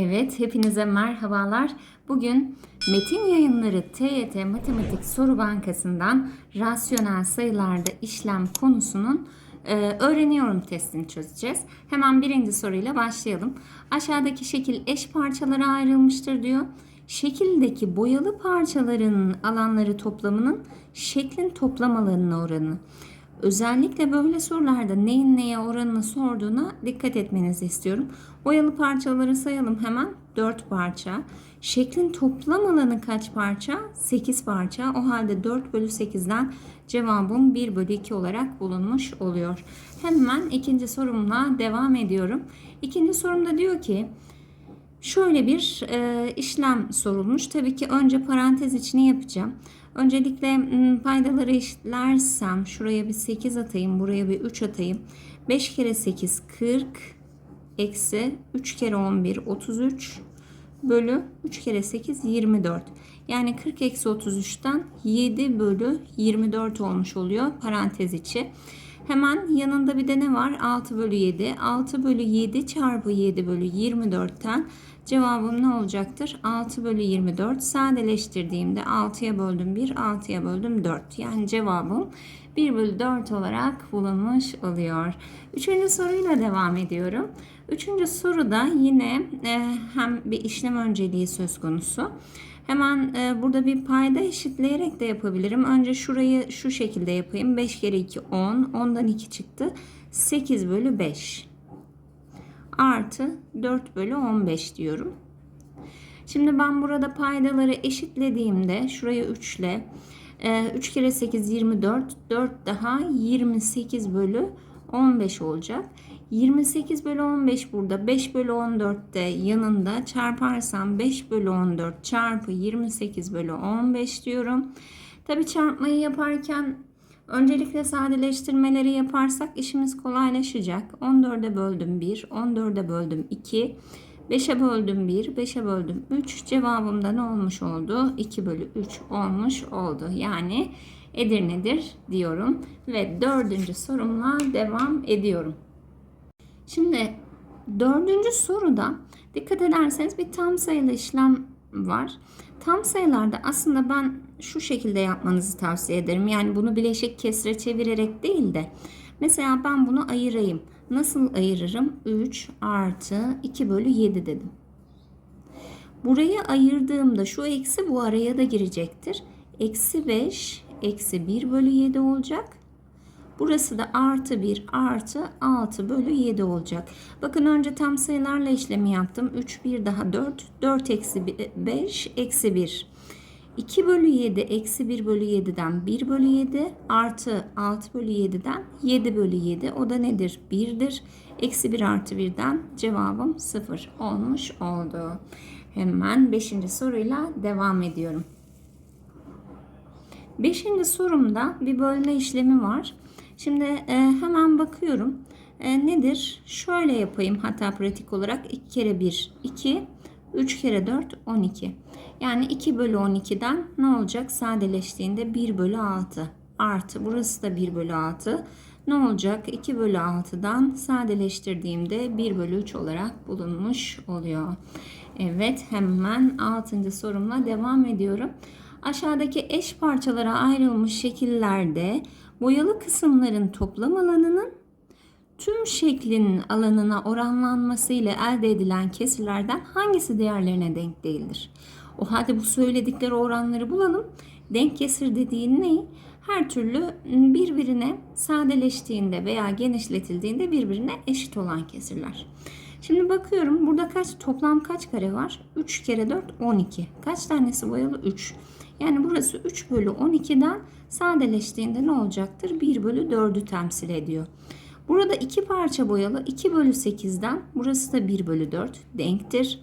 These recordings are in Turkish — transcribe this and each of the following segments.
Evet, hepinize merhabalar. Bugün Metin Yayınları TYT Matematik Soru Bankası'ndan rasyonel sayılarda işlem konusunun e, öğreniyorum testini çözeceğiz. Hemen birinci soruyla başlayalım. Aşağıdaki şekil eş parçalara ayrılmıştır diyor. Şekildeki boyalı parçaların alanları toplamının şeklin toplam alanına oranı. Özellikle böyle sorularda neyin neye oranını sorduğuna dikkat etmenizi istiyorum. Boyalı parçaları sayalım hemen. 4 parça. Şeklin toplam alanı kaç parça? 8 parça. O halde 4 bölü 8'den cevabım 1 bölü 2 olarak bulunmuş oluyor. Hemen ikinci sorumla devam ediyorum. İkinci sorumda diyor ki Şöyle bir e, işlem sorulmuş. Tabii ki önce parantez içini yapacağım. Öncelikle paydaları eşitlersem şuraya bir 8 atayım, buraya bir 3 atayım. 5 kere 8 40 eksi 3 kere 11 33 bölü 3 kere 8 24. Yani 40 eksi 33'ten 7 bölü 24 olmuş oluyor parantez içi. Hemen yanında bir de ne var? 6 bölü 7. 6 bölü 7 çarpı 7 bölü 24'ten cevabım ne olacaktır? 6 bölü 24. Sadeleştirdiğimde 6'ya böldüm 1, 6'ya böldüm 4. Yani cevabım 1 bölü 4 olarak bulunmuş oluyor. Üçüncü soruyla devam ediyorum. Üçüncü soruda yine e, hem bir işlem önceliği söz konusu. Hemen e, burada bir payda eşitleyerek de yapabilirim. Önce şurayı şu şekilde yapayım. 5 kere 2 10. 10'dan 2 çıktı. 8 bölü 5. Artı 4 bölü 15 diyorum. Şimdi ben burada paydaları eşitlediğimde şuraya 3 ile 3 kere 8 24. 4 daha 28 bölü 15 olacak. 28 bölü 15 burada 5 bölü 14 de yanında çarparsam 5 bölü 14 çarpı 28 bölü 15 diyorum. Tabi çarpmayı yaparken öncelikle sadeleştirmeleri yaparsak işimiz kolaylaşacak. 14'e böldüm 1, 14'e böldüm 2, 5'e böldüm 1, 5'e böldüm 3. Cevabımda ne olmuş oldu? 2 bölü 3 olmuş oldu. Yani Edirne'dir diyorum. Ve dördüncü sorumla devam ediyorum. Şimdi dördüncü soruda dikkat ederseniz bir tam sayılı işlem var. Tam sayılarda aslında ben şu şekilde yapmanızı tavsiye ederim. Yani bunu bileşik kesre çevirerek değil de mesela ben bunu ayırayım. Nasıl ayırırım? 3 artı 2 bölü 7 dedim. Burayı ayırdığımda şu eksi bu araya da girecektir. Eksi 5 eksi 1 bölü 7 olacak. Burası da artı 1 artı 6 bölü 7 olacak. Bakın önce tam sayılarla işlemi yaptım. 3 1 daha 4. 4 eksi 5 eksi 1. 2 bölü 7 eksi 1 bölü 7'den 1 bölü 7 artı 6 bölü 7'den 7 bölü 7 o da nedir? 1'dir. Eksi 1 artı 1'den cevabım 0 olmuş oldu. Hemen 5. soruyla devam ediyorum. 5. sorumda bir bölme işlemi var. Şimdi e, hemen bakıyorum. E, nedir? Şöyle yapayım hatta pratik olarak 2 kere 1 2 3 kere 4 12. Yani 2 bölü 12'den ne olacak? Sadeleştiğinde 1 bölü 6 artı burası da 1 bölü 6. Ne olacak? 2 bölü 6'dan sadeleştirdiğimde 1 bölü 3 olarak bulunmuş oluyor. Evet hemen 6. sorumla devam ediyorum. Aşağıdaki eş parçalara ayrılmış şekillerde boyalı kısımların toplam alanının tüm şeklin alanına oranlanması ile elde edilen kesirlerden hangisi diğerlerine denk değildir? O halde bu söyledikleri oranları bulalım. Denk kesir dediğin ne? Her türlü birbirine sadeleştiğinde veya genişletildiğinde birbirine eşit olan kesirler. Şimdi bakıyorum burada kaç toplam kaç kare var? 3 kere 4 12. Kaç tanesi boyalı? 3. Yani burası 3 bölü 12'den sadeleştiğinde ne olacaktır? 1 bölü 4'ü temsil ediyor. Burada iki parça boyalı 2 bölü 8'den burası da 1 bölü 4 denktir.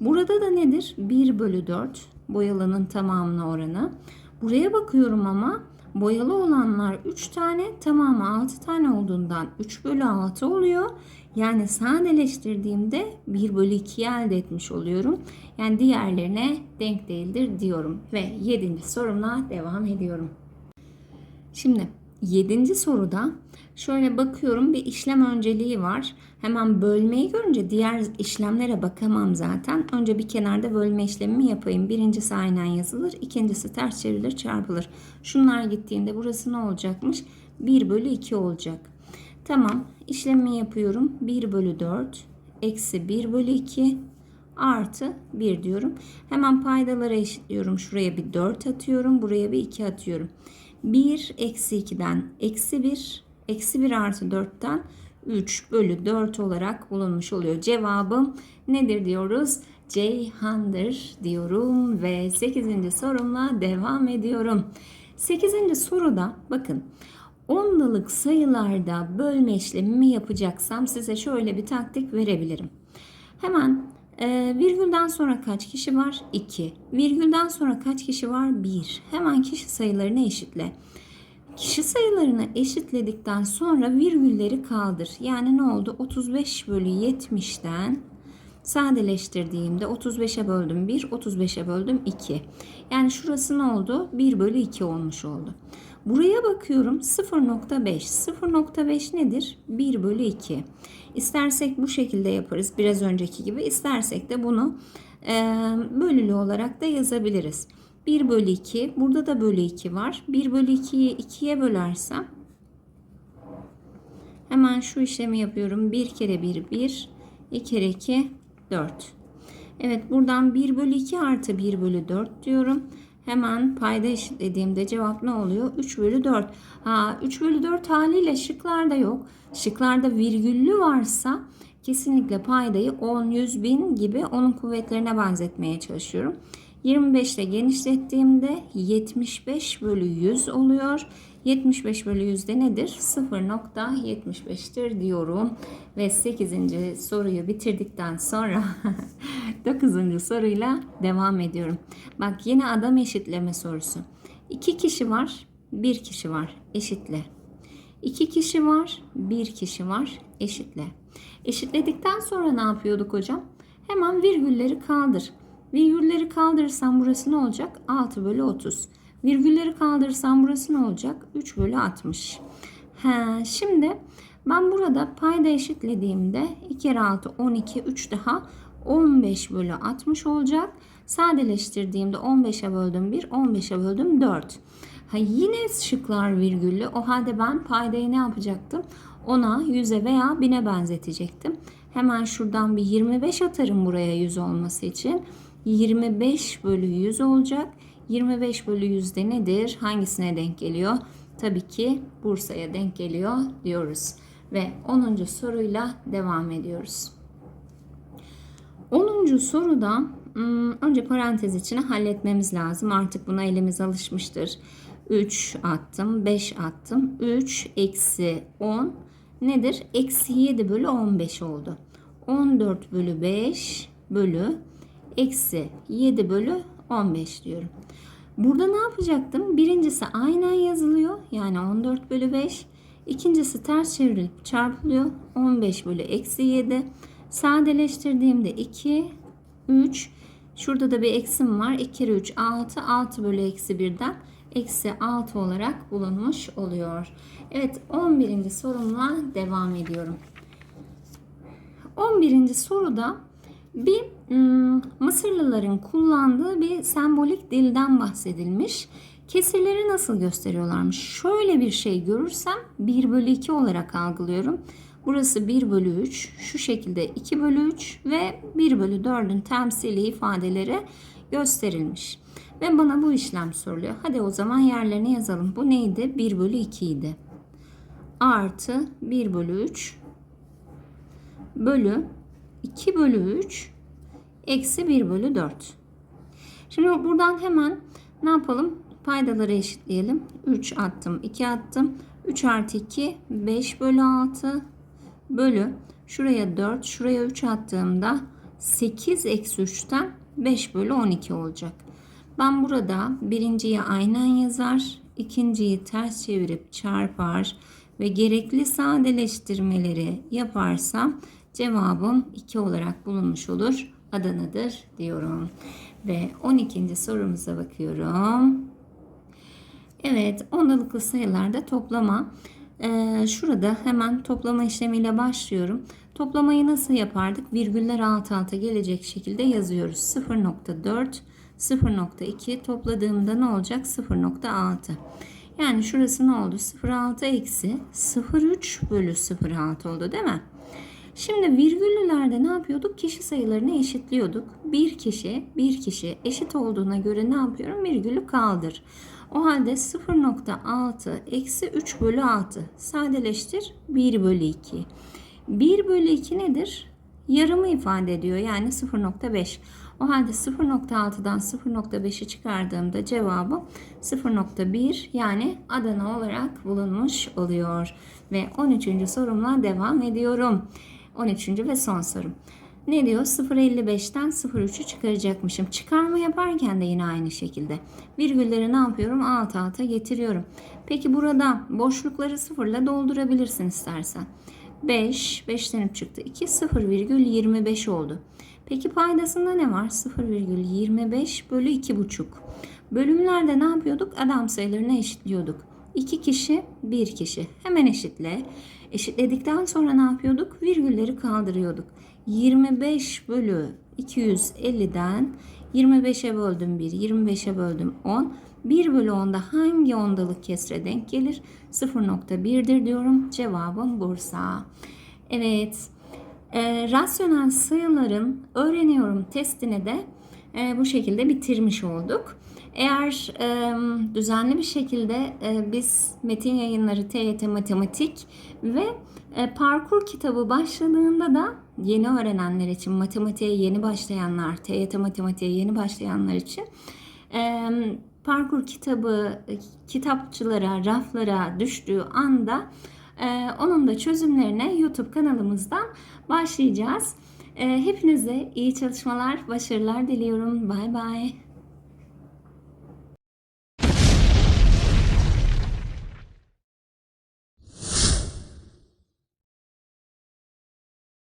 Burada da nedir? 1 bölü 4 boyalının tamamına oranı. Buraya bakıyorum ama boyalı olanlar 3 tane tamamı 6 tane olduğundan 3 bölü 6 oluyor. Yani sadeleştirdiğimde 1 bölü 2'yi elde etmiş oluyorum. Yani diğerlerine denk değildir diyorum. Ve 7. sorumla devam ediyorum. Şimdi Yedinci soruda şöyle bakıyorum bir işlem önceliği var. Hemen bölmeyi görünce diğer işlemlere bakamam zaten. Önce bir kenarda bölme işlemimi yapayım. Birincisi aynen yazılır. ikincisi ters çevrilir çarpılır. Şunlar gittiğinde burası ne olacakmış? 1 bölü 2 olacak. Tamam işlemi yapıyorum. 1 bölü 4 eksi 1 bölü 2 artı 1 diyorum. Hemen paydaları eşitliyorum. Şuraya bir 4 atıyorum. Buraya bir 2 atıyorum. 1 eksi 2'den eksi 1 eksi 1 artı 4'ten 3 bölü 4 olarak bulunmuş oluyor. Cevabım nedir diyoruz? Ceyhan'dır diyorum ve 8. sorumla devam ediyorum. 8. soruda bakın ondalık sayılarda bölme işlemimi yapacaksam size şöyle bir taktik verebilirim. Hemen e, virgülden sonra kaç kişi var? 2. Virgülden sonra kaç kişi var? 1. Hemen kişi sayılarını eşitle. Kişi sayılarını eşitledikten sonra virgülleri kaldır. Yani ne oldu? 35 bölü 70'ten sadeleştirdiğimde 35'e böldüm 1, 35'e böldüm 2. Yani şurası ne oldu? 1 bölü 2 olmuş oldu. Buraya bakıyorum 0.5. 0.5 nedir? 1 bölü 2. İstersek bu şekilde yaparız biraz önceki gibi. İstersek de bunu bölülü olarak da yazabiliriz. 1 bölü 2. Burada da bölü 2 var. 1 bölü 2'yi 2'ye bölersem hemen şu işlemi yapıyorum. 1 kere 1 1. 2 kere 2 4. Evet buradan 1 bölü 2 artı 1 bölü 4 diyorum. Hemen payda eşitlediğimde cevap ne oluyor? 3 bölü 4. Ha, 3 bölü 4 haliyle şıklarda yok. Şıklarda virgüllü varsa kesinlikle paydayı 10, 100, 1000 gibi onun kuvvetlerine benzetmeye çalışıyorum. 25 ile genişlettiğimde 75 bölü 100 oluyor. 75 bölü 100 de nedir? 0.75'tir diyorum. Ve 8. soruyu bitirdikten sonra 9. soruyla devam ediyorum. Bak yine adam eşitleme sorusu. 2 kişi var, 1 kişi var. Eşitle. 2 kişi var, 1 kişi var. Eşitle. Eşitledikten sonra ne yapıyorduk hocam? Hemen virgülleri kaldır. Virgülleri kaldırırsam burası ne olacak? 6 bölü 30. Virgülleri kaldırırsam burası ne olacak? 3 bölü 60. He, şimdi ben burada payda eşitlediğimde 2 kere 6 12 3 daha 15 bölü 60 olacak. Sadeleştirdiğimde 15'e böldüm 1 15'e böldüm 4. Ha, yine şıklar virgüllü. O halde ben paydayı ne yapacaktım? Ona 100'e veya 1000'e benzetecektim. Hemen şuradan bir 25 atarım buraya 100 olması için. 25 bölü 100 olacak. 25 bölü 100 de nedir? Hangisine denk geliyor? Tabii ki Bursa'ya denk geliyor diyoruz. Ve 10. soruyla devam ediyoruz. 10. soruda hmm, önce parantez içine halletmemiz lazım. Artık buna elimiz alışmıştır. 3 attım, 5 attım. 3 eksi 10 nedir? Eksi 7 bölü 15 oldu. 14 bölü 5 bölü eksi 7 bölü 15 diyorum. Burada ne yapacaktım? Birincisi aynen yazılıyor. Yani 14 bölü 5. İkincisi ters çevrilip çarpılıyor. 15 bölü eksi 7. Sadeleştirdiğimde 2, 3. Şurada da bir eksim var. 2 kere 3, 6. 6 bölü eksi 1'den eksi 6 olarak bulunmuş oluyor. Evet 11. sorumla devam ediyorum. 11. soruda bir ım, Mısırlıların kullandığı bir sembolik dilden bahsedilmiş. Kesirleri nasıl gösteriyorlarmış? Şöyle bir şey görürsem 1 bölü 2 olarak algılıyorum. Burası 1 bölü 3, şu şekilde 2 bölü 3 ve 1 bölü 4'ün temsili ifadeleri gösterilmiş. Ve bana bu işlem soruluyor. Hadi o zaman yerlerini yazalım. Bu neydi? 1 bölü 2 idi. Artı 1 bölü 3 bölü 2 bölü 3 eksi 1 bölü 4. Şimdi buradan hemen ne yapalım? Paydaları eşitleyelim. 3 attım, 2 attım. 3 artı 2 5 bölü 6 bölü şuraya 4, şuraya 3 attığımda 8 eksi 3'ten 5 bölü 12 olacak. Ben burada birinciyi aynen yazar, ikinciyi ters çevirip çarpar ve gerekli sadeleştirmeleri yaparsam cevabım 2 olarak bulunmuş olur. Adana'dır diyorum. Ve 12. sorumuza bakıyorum. Evet, ondalıklı sayılarda toplama. Ee, şurada hemen toplama işlemiyle başlıyorum. Toplamayı nasıl yapardık? Virgüller alt alta gelecek şekilde yazıyoruz. 0.4, 0.2 topladığımda ne olacak? 0.6. Yani şurası ne oldu? 0.6 eksi 0.3 bölü 0.6 oldu değil mi? Şimdi virgüllülerde ne yapıyorduk? Kişi sayılarını eşitliyorduk. Bir kişi, bir kişi eşit olduğuna göre ne yapıyorum? Virgülü kaldır. O halde 0.6 eksi 3 bölü 6 sadeleştir 1 bölü 2. 1 bölü 2 nedir? Yarımı ifade ediyor yani 0.5. O halde 0.6'dan 0.5'i çıkardığımda cevabı 0.1 yani Adana olarak bulunmuş oluyor. Ve 13. sorumla devam ediyorum. 13. ve son sorum. Ne diyor? 0.55'ten 0.3'ü çıkaracakmışım. Çıkarma yaparken de yine aynı şekilde. Virgülleri ne yapıyorum? Alt alta getiriyorum. Peki burada boşlukları sıfırla doldurabilirsin istersen. 5, 5'ten 3 çıktı. 2, 0,25 oldu. Peki paydasında ne var? 0,25 bölü 2,5. Bölümlerde ne yapıyorduk? Adam sayılarını eşitliyorduk. 2 kişi, 1 kişi. Hemen eşitle. Eşitledikten sonra ne yapıyorduk? Virgülleri kaldırıyorduk. 25 bölü 250'den 25'e böldüm 1, 25'e böldüm 10. 1 bölü 10'da hangi ondalık kesre denk gelir? 0.1'dir diyorum. Cevabım Bursa. Evet. E, rasyonel sayıların öğreniyorum testini de e, bu şekilde bitirmiş olduk. Eğer e, düzenli bir şekilde e, biz metin yayınları TYT Matematik ve e, parkur kitabı başladığında da yeni öğrenenler için, matematiğe yeni başlayanlar, TYT Matematiğe yeni başlayanlar için e, parkur kitabı e, kitapçılara, raflara düştüğü anda e, onun da çözümlerine YouTube kanalımızdan başlayacağız. E, hepinize iyi çalışmalar, başarılar diliyorum. Bay bay.